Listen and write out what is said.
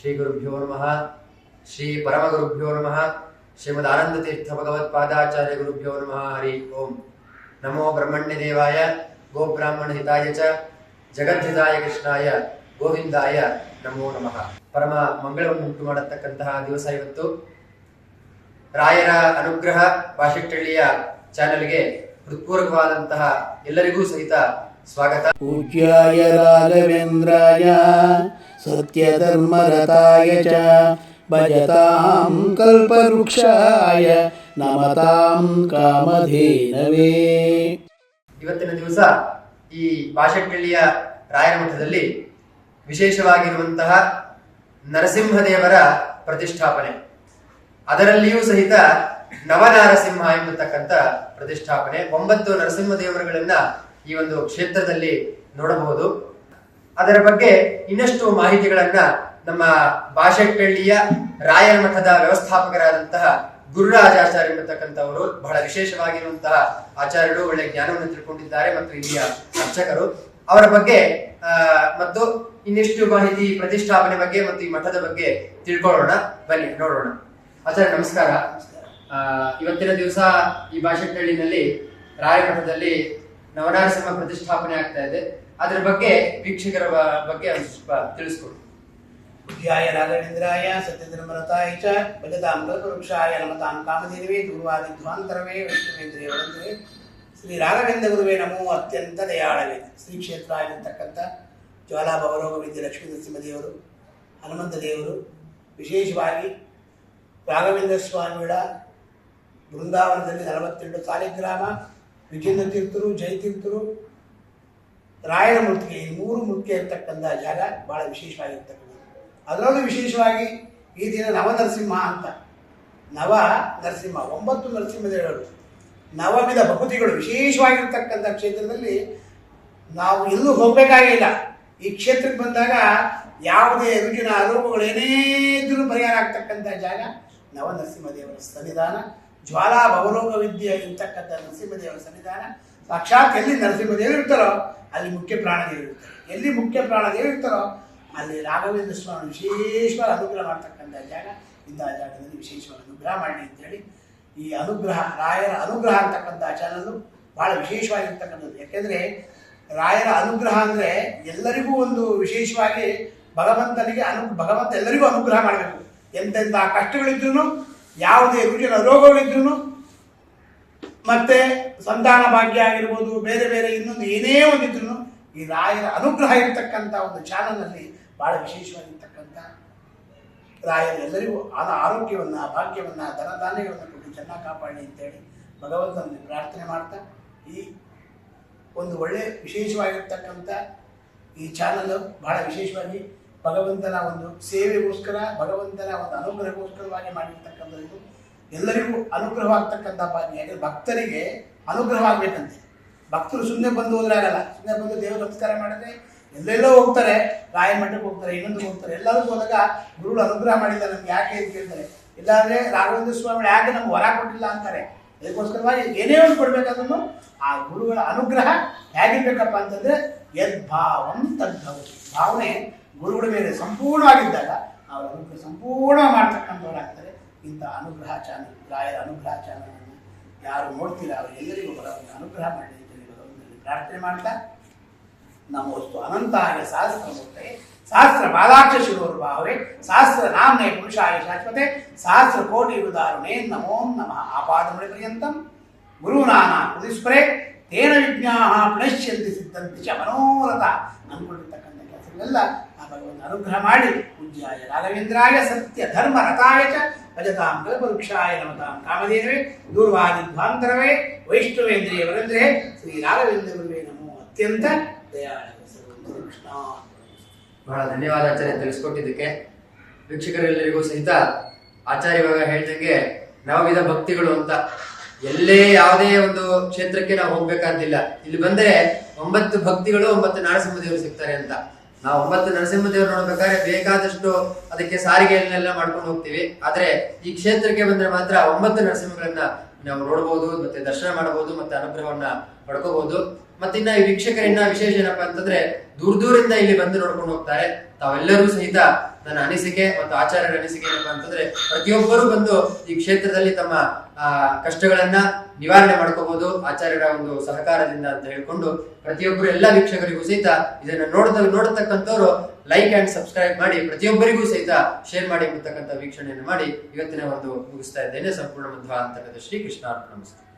ಶ್ರೀ ಗುರುಭ್ಯೋ ನಮಃ. ಶ್ರೀ ಪರಮ ಗುರುಭ್ಯೋ ನಮಃ. ಶ್ರೀಮದ್ ಆನಂದತೀರ್ಥ ಭಗವತ್ಪಾದಾಚಾರ್ಯ ಗುರುಭ್ಯೋ ನಮಃ. ಹರಿ ಓಂ. ನಮೋ ಬ್ರಹ್ಮಣ್ಯ ದೇವಾಯ ಗೋಬ್ರಾಹ್ಮಣ ಹಿತಾಯ ಚ ಜಗದ್ಹಿತಾಯ ಕೃಷ್ಣಾಯ, ಗೋವಿಂದಾಯ ನಮೋ ನಮಃ. ಪರಮ ಮಂಗಳವನ್ನು ಉಂಟು ಮಾಡತಕ್ಕಂತಹ ದಿವಸ ಇವತ್ತು. ರಾಯರ ಅನುಗ್ರಹ ವಾಶಿಟ್ಟಳ್ಳಿಯ ಚಾನೆಲ್ಗೆ ಹೃತ್ಪೂರ್ವಕವಾದಂತಹ ಎಲ್ಲರಿಗೂ ಸಹಿತ ಸ್ವಾಗತ. ಪೂಜ್ಯಾಯ ರಾಘವೇಂದ್ರಾಯ सत्यधर्मरताय च भजतां कल्पवृक्षाय नमतां कामधेनवे ಇವತ್ತಿನ ದಿವಸ ಈ ಬಾಶೆಟ್ಟಳ್ಳಿಯ ರಾಯರ ಮಠದಲ್ಲಿ ವಿಶೇಷವಾಗಿರುವಂತಹ ನರಸಿಂಹದೇವರ ಪ್ರತಿಷ್ಠಾಪನೆ ಅದರಲ್ಲಿಯೂ ಸಹಿತ ನವನಾರಸಿಂಹ ಎಂಬತಕ್ಕಂಥ ಪ್ರತಿಷ್ಠಾಪನೆ ಒಂಬತ್ತು ನರಸಿಂಹ ದೇವರುಗಳನ್ನ ಈ ಒಂದು ಕ್ಷೇತ್ರದಲ್ಲಿ ನೋಡಬಹುದು ಅದರ ಬಗ್ಗೆ ಇನ್ನಷ್ಟು ಮಾಹಿತಿಗಳನ್ನ ನಮ್ಮ ಬಾಶೆಟ್ಟಳ್ಳಿಯ ರಾಯರ ಮಠದ ವ್ಯವಸ್ಥಾಪಕರಾದಂತಹ ಗುರುರಾಜಾಚಾರ್ಯ ಎಂಬತಕ್ಕಂಥವರು ಬಹಳ ವಿಶೇಷವಾಗಿರುವಂತಹ ಆಚಾರ್ಯರು, ಒಳ್ಳೆ ಜ್ಞಾನವನ್ನು ತಿಳ್ಕೊಂಡಿದ್ದಾರೆ ಮತ್ತು ಇಲ್ಲಿಯ ಅರ್ಚಕರು. ಅವರ ಬಗ್ಗೆ ಮತ್ತು ಇನ್ನಿಷ್ಟು ಮಾಹಿತಿ ಪ್ರತಿಷ್ಠಾಪನೆ ಬಗ್ಗೆ ಮತ್ತು ಈ ಮಠದ ಬಗ್ಗೆ ತಿಳ್ಕೊಳ್ಳೋಣ. ಬನ್ನಿ, ನೋಡೋಣ. ಆಚಾರ್ಯ, ನಮಸ್ಕಾರ. ಇವತ್ತಿನ ದಿವಸ ಈ ಬಾಶೆಟ್ಟಳ್ಳಿನಲ್ಲಿ ರಾಯಮಠದಲ್ಲಿ ನವನಾರಸಿಂಹ ಪ್ರತಿಷ್ಠಾಪನೆ ಆಗ್ತಾ ಇದೆ. ಅದರ ಬಗ್ಗೆ ವೀಕ್ಷಕರ ಬಗ್ಗೆ ಸ್ವಲ್ಪ ತಿಳಿಸ್ಕೊಡಿ. ಬುದ್ಧಿಯಾಯ ರಾಘವೇಂದ್ರಾಯ ಸತ್ಯಧರ್ಮರತಾಯ ಚ ಬಲಿತಾಮೃತ ವೃಕ್ಷಾಯ ನಮತಾಂ ಕಾಮಧೇನವೇ ದೂರ್ವಾದಿ ಧ್ವಾಂತರವೇ ವಿಷ್ಣುವೇಂದ್ರೇ ವರಂದ್ರೇ ಶ್ರೀ ರಾಘವೇಂದ್ರ ಗುರುವೇ ನಮೋ ಅತ್ಯಂತ ದಯಾಳವೇ. ಶ್ರೀ ಕ್ಷೇತ್ರ ಆಗಿರ್ತಕ್ಕಂಥ ಜ್ವಾಲಾ ಭವರೋಗ ವಿದ್ಯೆ ಲಕ್ಷ್ಮೀ ನರಸಿಂಹದೇವರು, ಹನುಮಂತ ದೇವರು, ವಿಶೇಷವಾಗಿ ರಾಘವೇಂದ್ರ ಸ್ವಾಮಿಗಳ ಬೃಂದಾವನದಲ್ಲಿ ನಲವತ್ತೆರಡು ಸಾಲಿಗ್ರಾಮ, ವಿಜೇಂದ್ರ ತೀರ್ಥರು, ಜಯತೀರ್ಥರು ರಾಯರ ಮೂರ್ತಿಗೆ, ಈ ಮೂರು ಮುಖ್ಯ ಇರ್ತಕ್ಕಂಥ ಜಾಗ ಬಹಳ ವಿಶೇಷವಾಗಿರ್ತಕ್ಕಂಥದ್ದು. ಅದರಲ್ಲೂ ವಿಶೇಷವಾಗಿ ಈ ದಿನ ನವನರಸಿಂಹ ಅಂತ. ನವ ನರಸಿಂಹ, ಒಂಬತ್ತು ನರಸಿಂಹದೇವರು ನವವಿಧ ಭಕ್ತಿಗಳು ವಿಶೇಷವಾಗಿರ್ತಕ್ಕಂಥ ಕ್ಷೇತ್ರದಲ್ಲಿ ನಾವು ಎಲ್ಲೂ ಹೋಗಬೇಕಾಗಿಲ್ಲ. ಈ ಕ್ಷೇತ್ರಕ್ಕೆ ಬಂದಾಗ ಯಾವುದೇ ರುಜಿನ ಆರೋಪಗಳು ಏನೇ ಇದ್ರೂ ಪರಿಹಾರ ಆಗ್ತಕ್ಕಂಥ ಜಾಗ ನವ ನರಸಿಂಹದೇವರ ಸನ್ನಿಧಾನ. ಜ್ವಾಲಾ ಭವರೋಗ ವಿದ್ಯೆ ಇರ್ತಕ್ಕಂಥ ನರಸಿಂಹದೇವರ ಸನ್ನಿಧಾನ. ಸಾಕ್ಷಾತ್ ಎಲ್ಲಿ ನರಸಿಂಹದೇವರು ಇರ್ತಾರೋ, ಅಲ್ಲಿ ಮುಖ್ಯ ಪ್ರಾಣದೇವರು ಇರ್ತಾರೆ. ಎಲ್ಲಿ ಮುಖ್ಯ ಪ್ರಾಣದೇವರು ಇರ್ತಾರೋ, ಅಲ್ಲಿ ರಾಘವೇಂದ್ರ ಸ್ವಾಮಿ ವಿಶೇಷವಾಗಿ ಅನುಗ್ರಹ ಮಾಡ್ತಕ್ಕಂಥ ಜಾಗ ಇಂಥ ಜಾಗದಲ್ಲಿ ವಿಶೇಷವಾಗಿ ಅನುಗ್ರಹ ಮಾಡಿ ಅಂತೇಳಿ ಈ ಅನುಗ್ರಹ, ರಾಯರ ಅನುಗ್ರಹ ಅಂತಕ್ಕಂಥ ಚಾನಲ್ಲು ಬಹಳ ವಿಶೇಷವಾಗಿರ್ತಕ್ಕಂಥದ್ದು. ಯಾಕೆಂದರೆ ರಾಯರ ಅನುಗ್ರಹ ಅಂದರೆ ಎಲ್ಲರಿಗೂ ಒಂದು ವಿಶೇಷವಾಗಿ ಭಗವಂತನಿಗೆ ಅನು, ಭಗವಂತ ಎಲ್ಲರಿಗೂ ಅನುಗ್ರಹ ಮಾಡಬೇಕು. ಎಂತೆಂಥ ಕಷ್ಟಗಳಿದ್ರು ಯಾವುದೇ ರುಚಿನ ರೋಗಗಳಿದ್ರು ಮತ್ತೆ ಸಂತಾನ ಭಾಗ್ಯ ಆಗಿರ್ಬೋದು, ಬೇರೆ ಬೇರೆ ಇನ್ನೊಂದು ಏನೇ ಒಂದಿದ್ರು ಈ ರಾಯರ ಅನುಗ್ರಹ ಇರತಕ್ಕಂಥ ಒಂದು ಚಾನಲ್ನಲ್ಲಿ ಬಹಳ ವಿಶೇಷವಾಗಿರ್ತಕ್ಕಂಥ ರಾಯರು ಎಲ್ಲರಿಗೂ ಆದ ಆರೋಗ್ಯವನ್ನು, ಭಾಗ್ಯವನ್ನು, ಧನಧಾನ್ಯಗಳನ್ನು ಕೊಟ್ಟು ಚೆನ್ನಾಗಿ ಕಾಪಾಡಿ ಅಂತೇಳಿ ಭಗವಂತನಲ್ಲಿ ಪ್ರಾರ್ಥನೆ ಮಾಡ್ತಾ ಈ ಒಂದು ಒಳ್ಳೆ ವಿಶೇಷವಾಗಿರ್ತಕ್ಕಂಥ ಈ ಚಾನಲ್ ಬಹಳ ವಿಶೇಷವಾಗಿ ಭಗವಂತನ ಒಂದು ಸೇವೆಗೋಸ್ಕರ, ಭಗವಂತನ ಒಂದು ಅನುಗ್ರಹಗೋಸ್ಕರವಾಗಿ ಮಾಡಿರ್ತಕ್ಕಂಥದ್ದು ಎಲ್ಲರಿಗೂ ಅನುಗ್ರಹ ಆಗ್ತಕ್ಕಂಥ ಭಾಗ್ಯ ಯಾಕಂದ್ರೆ ಭಕ್ತರಿಗೆ ಅನುಗ್ರಹ ಆಗ್ಬೇಕಂತೆ. ಭಕ್ತರು ಸುಮ್ಮನೆ ಬಂದು ಹೋದ್ರೆ ಆಗಲ್ಲ. ಸುಮ್ಮನೆ ಬಂದು ದೇವ ನಮಸ್ಕಾರ ಮಾಡಿದ್ರೆ ಎಲ್ಲೆಲ್ಲೋ ಹೋಗ್ತಾರೆ ರಾಯಮಠಕ್ಕೆ ಹೋಗ್ತಾರೆ, ಇನ್ನೊಂದು ಹೋಗ್ತಾರೆ. ಎಲ್ಲರಿಗೂ ಹೋದಾಗ ಗುರುಗಳು ಅನುಗ್ರಹ ಮಾಡಿಲ್ಲ ನಮ್ಗೆ ಯಾಕೆ ಅಂತ ಕೇಳ್ತಾರೆ. ಇಲ್ಲಾಂದ್ರೆ ರಾಘವೇಂದ್ರ ಸ್ವಾಮಿ ಯಾಕೆ ನಮ್ಗೆ ವರ ಕೊಟ್ಟಿಲ್ಲ ಅಂತಾರೆ. ಅದಕ್ಕೋಸ್ಕರವಾಗಿ ಏನೇ ಒಂದು ಕೊಡ್ಬೇಕಾದ್ರೂ ಆ ಗುರುಗಳ ಅನುಗ್ರಹ ಹೇಗಿರ್ಬೇಕಪ್ಪ ಅಂತಂದ್ರೆ ಯದ್ಭಾವಂ ತದ್ಭವತಿ. ಭಾವನೆ ಗುರುಗಳ ಮೇಲೆ ಸಂಪೂರ್ಣವಾಗಿದ್ದಾಗ ಅವರ ಅನುಗ್ರಹ ಸಂಪೂರ್ಣ ಮಾಡ್ತಕ್ಕಂಥವ್ರಾಗ್ತಾರೆ. ಇಂಥ ಅನುಗ್ರಹ ಚಾನಲ್, ರಾಯರ ಅನುಗ್ರಹ ಚಾನಲನ್ನು ಯಾರು ನೋಡ್ತೀರ ಅವರು ಎಲ್ಲರಿಗೂ ಬರೋದನ್ನು ಅನುಗ್ರಹ ಮಾಡಿ ಅಂತೇಳಿ ಬರೋದನ್ನು ಪ್ರಾರ್ಥನೆ ಮಾಡ್ತಾ, ನಮೋಸ್ತು. ಅನಂತಾಯ ಸಹಸ್ರ ಮೂರ್ತೆ, ಸಹಸ್ರ ಬಾಲಾಕ್ಷ ಶಿರೋರ್ಭಾವೇ ಸಹಸ್ರ ನಾಮ್ನೇ ಪುರುಷಾಯ ಶಾಶ್ವತೆ, ಸಹಸ್ರ ಕೋಟಿ ಉದಾಹರಣೆ ನಮೋ ನಮಃ. ಆಪಾದಮಣಿ ಪರ್ಯಂತ. ಗುರುನಾನ ಕುದಿಸ್ಪರೆ, ತೇನ ವಿಜ್ಞಾ ಪ್ರಣಶ್ಯಂತಿ ಸಿದ್ಧಂತಿ ಚ ಮನೋರಥ. ಅಂದ್ಕೊಂಡಿರ್ತಕ್ಕಂಥ ಕೆಲಸಗಳೆಲ್ಲ ಅನುಗ್ರಹ ಮಾಡಿ. ಪೂಜ್ಯಾಯ ರಾಘವೇಂದ್ರಾಯ ಸತ್ಯ ಧರ್ಮ ರಥಾಯ ಚ ಭಜತಾಂ ಕಲ್ಪವೃಕ್ಷಾಯ ನಮತಾಂ ಕಾಮಧೇನವೇ ದೂರ್ವಾದಿ ಧ್ವಾಂತರವೇ ವೈಷ್ಣವೇಂದ್ರಿಯ ವರೇಂದ್ರೇ ಶ್ರೀ ರಾಘವೇಂದ್ರ ಗುರುವೇ ನಮೋ ಅತ್ಯಂತ ದಯಾಳ ಬಹಳ ಧನ್ಯವಾದ ಆಚಾರ್ಯ ತಿಳಿಸ್ಕೊಟ್ಟಿದ್ದಕ್ಕೆ. ವೀಕ್ಷಕರೆಲ್ಲರಿಗೂ ಸಹಿತ ಆಚಾರ್ಯ ಇವಾಗ ಹೇಳ್ದಂಗೆ ನವವಿಧ ಭಕ್ತಿಗಳು ಅಂತ. ಎಲ್ಲೇ ಯಾವುದೇ ಒಂದು ಕ್ಷೇತ್ರಕ್ಕೆ ನಾವು ಹೋಗ್ಬೇಕಂತಿಲ್ಲ ಇಲ್ಲಿ ಬಂದ್ರೆ ಒಂಬತ್ತು ಭಕ್ತಿಗಳು, ಒಂಬತ್ತು ನರಸಿಂಹದೇವರು ಸಿಗ್ತಾರೆ ಅಂತ. ನಾವು ಒಂಬತ್ತು ನರಸಿಂಹದೇವರು ನೋಡ್ಬೇಕಾದ್ರೆ ಬೇಕಾದಷ್ಟು ಅದಕ್ಕೆ ಸಾರಿಗೆಯನ್ನೆಲ್ಲ ಮಾಡ್ಕೊಂಡು ಹೋಗ್ತೀವಿ. ಆದ್ರೆ ಈ ಕ್ಷೇತ್ರಕ್ಕೆ ಬಂದ್ರೆ ಮಾತ್ರ ಒಂಬತ್ತು ನರಸಿಂಹಗಳನ್ನ ನಾವು ನೋಡಬಹುದು ಮತ್ತೆ ದರ್ಶನ ಮಾಡಬಹುದು, ಮತ್ತೆ ಅನುಗ್ರಹವನ್ನ ಪಡ್ಕೋಬಹುದು. ಮತ್ತಿನ್ನ ಈ ವೀಕ್ಷಕರಿನ್ನ ವಿಶೇಷ ಏನಪ್ಪಾ ಅಂತಂದ್ರೆ ದೂರ ದೂರಿಂದ ಇಲ್ಲಿ ಬಂದು ನೋಡ್ಕೊಂಡು ಹೋಗ್ತಾರೆ. ತಾವೆಲ್ಲರೂ ಸಹಿತ ನನ್ನ ಅನಿಸಿಕೆ ಮತ್ತು ಆಚಾರ್ಯರ ಅನಿಸಿಕೆ ಏನಪ್ಪಾ ಅಂತಂದ್ರೆ ಪ್ರತಿಯೊಬ್ಬರು ಬಂದು ಈ ಕ್ಷೇತ್ರದಲ್ಲಿ ತಮ್ಮ ಆ, ಕಷ್ಟಗಳನ್ನ ನಿವಾರಣೆ ಮಾಡ್ಕೋಬಹುದು ಆಚಾರ್ಯರ ಒಂದು ಸಹಕಾರದಿಂದ ಅಂತ ಹೇಳ್ಕೊಂಡು ಪ್ರತಿಯೊಬ್ಬರು ಎಲ್ಲ ವೀಕ್ಷಕರಿಗೂ ಸಹಿತ ಇದನ್ನ ನೋಡ್ದ ನೋಡತಕ್ಕಂಥವ್ರು ಲೈಕ್ ಅಂಡ್ ಸಬ್ಸ್ಕ್ರೈಬ್ ಮಾಡಿ ಪ್ರತಿಯೊಬ್ಬರಿಗೂ ಸಹಿತ ಶೇರ್ ಮಾಡಿ ಅಂತಕ್ಕಂಥ ವೀಕ್ಷಣೆಯನ್ನು ಮಾಡಿ ಇವತ್ತಿನ ಒಂದು ಮುಗಿಸ್ತಾ ಇದ್ದೇನೆ. ಸಂಪೂರ್ಣ ಮಧ್ವ ಅಂತಕ್ಕಂಥ ಶ್ರೀ ಕೃಷ್ಣ ಅರ್ಪಣ